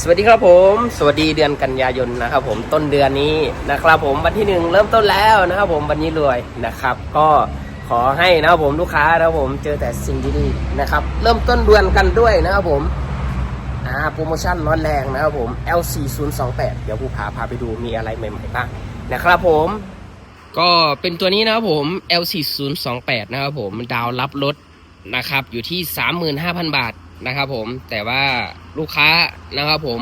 สวัสดีครับผม สวัสดีเดือนกันยายนนะครับผมต้นเดือนนี้นะครับผมวันที่หนึ่งเริ่มต้นแล้วนะครับผมวันนี้รวยนะครับ ก็ขอให้นะครับผมลูกค้านะครับผมเจอแต่สิ่งดีๆนะครับ เริ่มต้นเดือนกันด้วยนะครับผมอ่าโปรโมชั่นร้อนแรงนะครับผม L4028 เดี๋ยวผู้พาพาไปดูมีอะไรใหม่ๆบ้างนะครับผมก็เป็นตัวนี้นะครับผม L4028 นะครับผมดาวรับรถนะครับอยู่ที่ 35,000 บาท นะครับผมแต่ว่าลูกค้านะครับผม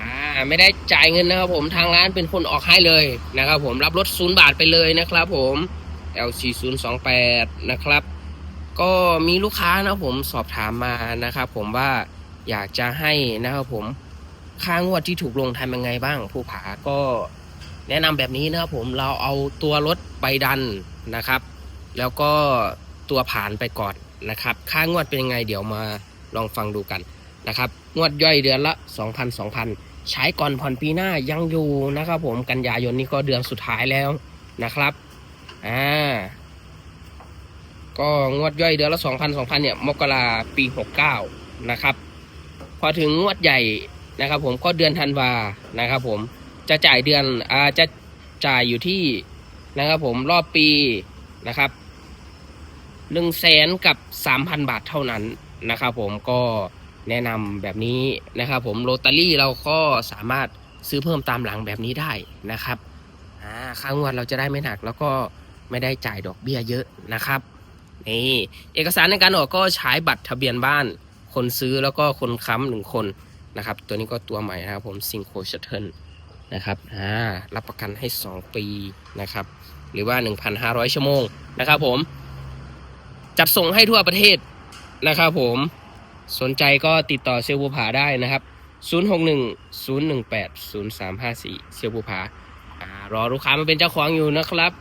อ่าไม่ได้จ่ายเงินนะครับผมทางร้านเป็นคนออกให้เลยนะครับผมรับรถศูนย์บาทไปเลยนะครับผม L4028 นะครับ ก็มีลูกค้านะครับผมสอบถามมานะครับผมว่าอยากจะให้นะครับผมค่างวดที่ถูกลงทำยังไงบ้างผู้ผาก็แนะนำแบบนี้นะครับผมเราเอาตัวรถไปดันนะครับ แล้วก็ตัวผ่านไปก่อนนะครับ ค่างวดเป็นยังไงเดี๋ยวมา ลองฟังดูกันนะครับงวดย่อยเดือนละ 2,000 2,000 ใช้ก่อนผ่อนปีหน้ายังอยู่นะครับผมกันยายนนี่ก็เดือนสุดท้ายแล้วนะครับอ่าก็งวดย่อยเดือนละ 2,000 2,000เนี่ยมกราปี 69 นะครับ พอถึงงวดใหญ่นะครับผมก็เดือนธันวานะครับผมจะจ่ายเดือนอ่าจะจ่ายอยู่ที่นะครับผมรอบปีนะครับหนึ่งแสนกับสามพันบาทเท่านั้น นะครับผมก็แนะนำแบบนี้นะครับผมโรตารี่เราก็สามารถซื้อเพิ่มตามหลังแบบนี้ได้นะครับค่างวดเราจะได้ไม่หนักแล้วก็ไม่ได้จ่ายดอกเบี้ยเยอะนะครับนี่เอกสารในการออกก็ใช้บัตรทะเบียนบ้าน คนซื้อแล้วก็คนค้ำหนึ่งคนนะครับ ตัวนี้ก็ตัวใหม่นะครับผมซิงโคชัตเทิลนะครับอ่ารับประกันให้ 2 ปีนะครับ หรือว่า 1,500 ชั่วโมงนะครับผม จัดส่งให้ทั่วประเทศ นะครับผมสนใจก็ติดต่อเซลล์บูผาได้นะครับ 061 018 0354 เซลล์บูผาอ่ารอลูกค้ามาเป็นเจ้าของอยู่นะครับ